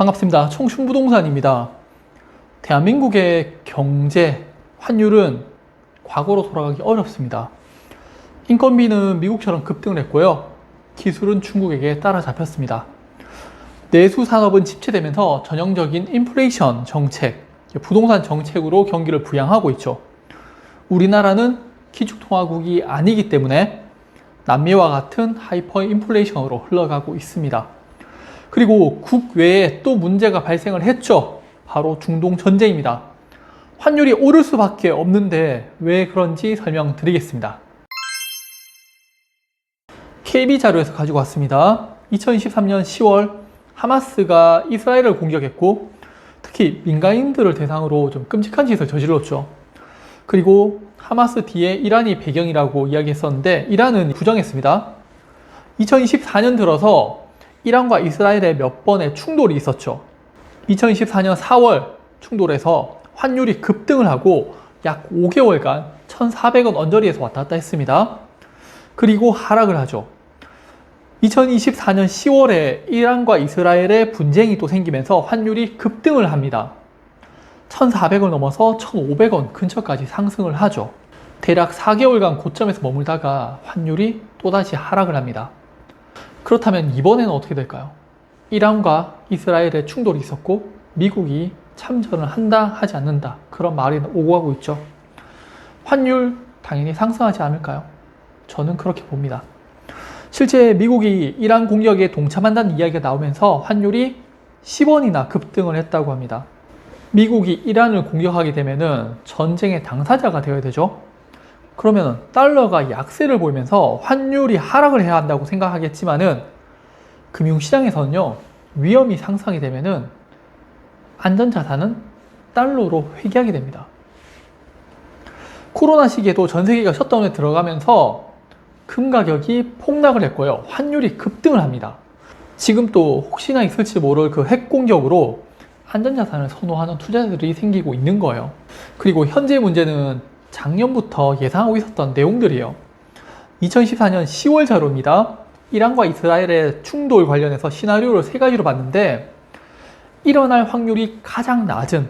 반갑습니다. 청춘부동산입니다. 대한민국의 경제, 환율은 과거로 돌아가기 어렵습니다. 인건비는 미국처럼 급등을 했고요. 기술은 중국에게 따라잡혔습니다. 내수 산업은 침체되면서 전형적인 인플레이션 정책, 부동산 정책으로 경기를 부양하고 있죠. 우리나라는 기축통화국이 아니기 때문에 남미와 같은 하이퍼 인플레이션으로 흘러가고 있습니다. 그리고 국외에 또 문제가 발생을 했죠. 바로 중동 전쟁입니다. 환율이 오를 수밖에 없는데 왜 그런지 설명드리겠습니다. KB 자료에서 가지고 왔습니다. 2023년 10월 하마스가 이스라엘을 공격했고 특히 민간인들을 대상으로 좀 끔찍한 짓을 저질렀죠. 그리고 하마스 뒤에 이란이 배경이라고 이야기했었는데 이란은 부정했습니다. 2024년 들어서 이란과 이스라엘의 몇 번의 충돌이 있었죠. 2024년 4월 충돌에서 환율이 급등을 하고 약 5개월간 1,400원 언저리에서 왔다 갔다 했습니다. 그리고 하락을 하죠. 2024년 10월에 이란과 이스라엘의 분쟁이 또 생기면서 환율이 급등을 합니다. 1,400원 넘어서 1,500원 근처까지 상승을 하죠. 대략 4개월간 고점에서 머물다가 환율이 또다시 하락을 합니다. 그렇다면 이번에는 어떻게 될까요? 이란과 이스라엘의 충돌이 있었고 미국이 참전을 한다 하지 않는다 그런 말이 오고 가고 있죠. 환율 당연히 상승하지 않을까요? 저는 그렇게 봅니다. 실제 미국이 이란 공격에 동참한다는 이야기가 나오면서 환율이 10원이나 급등을 했다고 합니다. 미국이 이란을 공격하게 되면은 전쟁의 당사자가 되어야 되죠. 그러면 달러가 약세를 보이면서 환율이 하락을 해야 한다고 생각하겠지만은 금융시장에서는요 위험이 상승이 되면은 안전자산은 달러로 회귀하게 됩니다. 코로나 시기에도 전 세계가 셧다운에 들어가면서 금 가격이 폭락을 했고요. 환율이 급등을 합니다. 지금 또 혹시나 있을지 모를 그 핵 공격으로 안전자산을 선호하는 투자자들이 생기고 있는 거예요. 그리고 현재 문제는 작년부터 예상하고 있었던 내용들이에요. 2014년 10월 자료입니다. 이란과 이스라엘의 충돌 관련해서 시나리오를 세 가지로 봤는데 일어날 확률이 가장 낮은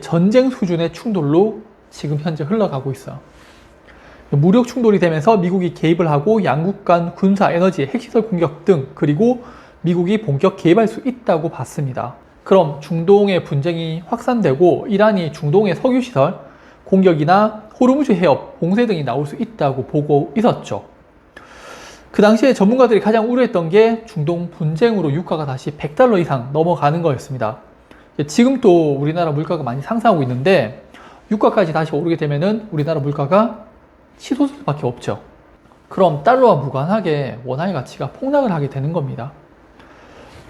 전쟁 수준의 충돌로 지금 현재 흘러가고 있어요. 무력 충돌이 되면서 미국이 개입을 하고 양국 간 군사, 에너지, 핵시설 공격 등 그리고 미국이 본격 개입할 수 있다고 봤습니다. 그럼 중동의 분쟁이 확산되고 이란이 중동의 석유 시설 공격이나 호르무즈 해협 봉쇄 등이 나올 수 있다고 보고 있었죠. 그 당시에 전문가들이 가장 우려했던 게 중동 분쟁으로 유가가 다시 100달러 이상 넘어가는 거였습니다. 지금 또 우리나라 물가가 많이 상승하고 있는데 유가까지 다시 오르게 되면은 우리나라 물가가 치솟을 수밖에 없죠. 그럼 달러와 무관하게 원화의 가치가 폭락을 하게 되는 겁니다.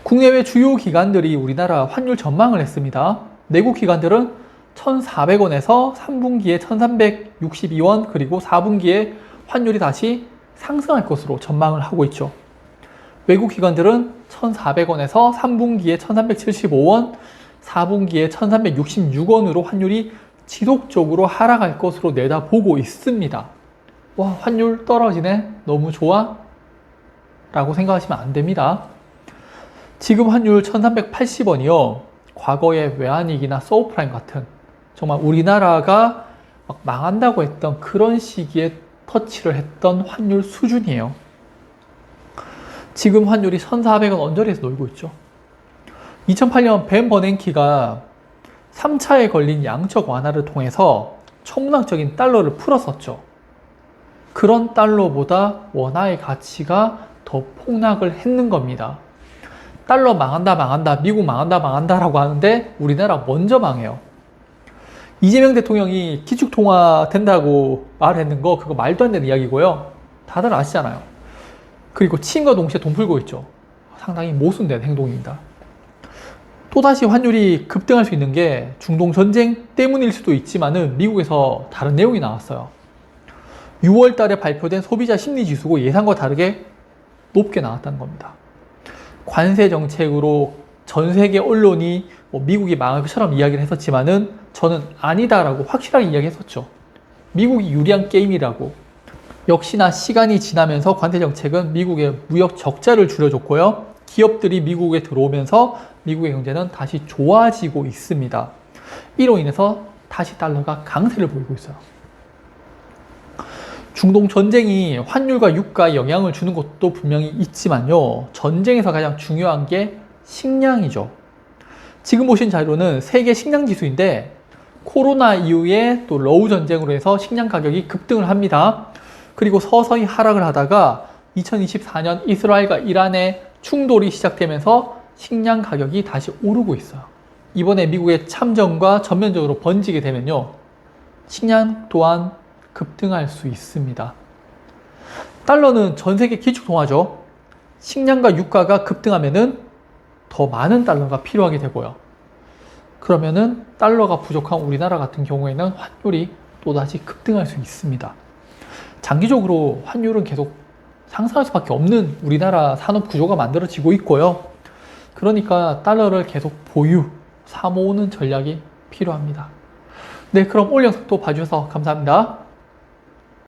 국내외 주요 기관들이 우리나라 환율 전망을 했습니다. 내국 기관들은 1,400원에서 3분기에 1,362원 그리고 4분기에 환율이 다시 상승할 것으로 전망을 하고 있죠. 외국 기관들은 1,400원에서 3분기에 1,375원, 4분기에 1,366원으로 환율이 지속적으로 하락할 것으로 내다보고 있습니다. 와, 환율 떨어지네? 너무 좋아? 라고 생각하시면 안 됩니다. 지금 환율 1380원이요. 과거의 외환위기나 서브프라임 같은 정말 우리나라가 막 망한다고 했던 그런 시기에 터치를 했던 환율 수준이에요. 지금 환율이 1,400원 언저리에서 놀고 있죠. 2008년 벤 버냉키가 3차에 걸린 양적 완화를 통해서 천문학적인 달러를 풀었었죠. 그런 달러보다 원화의 가치가 더 폭락을 했는 겁니다. 달러 망한다, 망한다, 미국 망한다, 망한다라고 하는데 우리나라 먼저 망해요. 이재명 대통령이 기축통화 된다고 말했는 거 그거 말도 안 되는 이야기고요. 다들 아시잖아요. 그리고 치인과 동시에 돈 풀고 있죠. 상당히 모순된 행동입니다. 또다시 환율이 급등할 수 있는 게 중동 전쟁 때문일 수도 있지만은 미국에서 다른 내용이 나왔어요. 6월 달에 발표된 소비자 심리 지수고 예상과 다르게 높게 나왔다는 겁니다. 관세 정책으로 전 세계 언론이 뭐 미국이 망할 것처럼 이야기를 했었지만은 저는 아니다라고 확실하게 이야기했었죠. 미국이 유리한 게임이라고. 역시나 시간이 지나면서 관세 정책은 미국의 무역 적자를 줄여줬고요. 기업들이 미국에 들어오면서 미국의 경제는 다시 좋아지고 있습니다. 이로 인해서 다시 달러가 강세를 보이고 있어요. 중동 전쟁이 환율과 유가에 영향을 주는 것도 분명히 있지만요. 전쟁에서 가장 중요한 게 식량이죠. 지금 보신 자료는 세계 식량 지수인데 코로나 이후에 또 러우 전쟁으로 해서 식량 가격이 급등을 합니다. 그리고 서서히 하락을 하다가 2024년 이스라엘과 이란의 충돌이 시작되면서 식량 가격이 다시 오르고 있어요. 이번에 미국의 참전과 전면적으로 번지게 되면요. 식량 또한 급등할 수 있습니다. 달러는 전 세계 기축 통화죠. 식량과 유가가 급등하면은 더 많은 달러가 필요하게 되고요. 그러면은 달러가 부족한 우리나라 같은 경우에는 환율이 또다시 급등할 수 있습니다. 장기적으로 환율은 계속 상승할 수밖에 없는 우리나라 산업 구조가 만들어지고 있고요. 그러니까 달러를 계속 보유, 사모으는 전략이 필요합니다. 네, 그럼 올 영상 또 봐주셔서 감사합니다.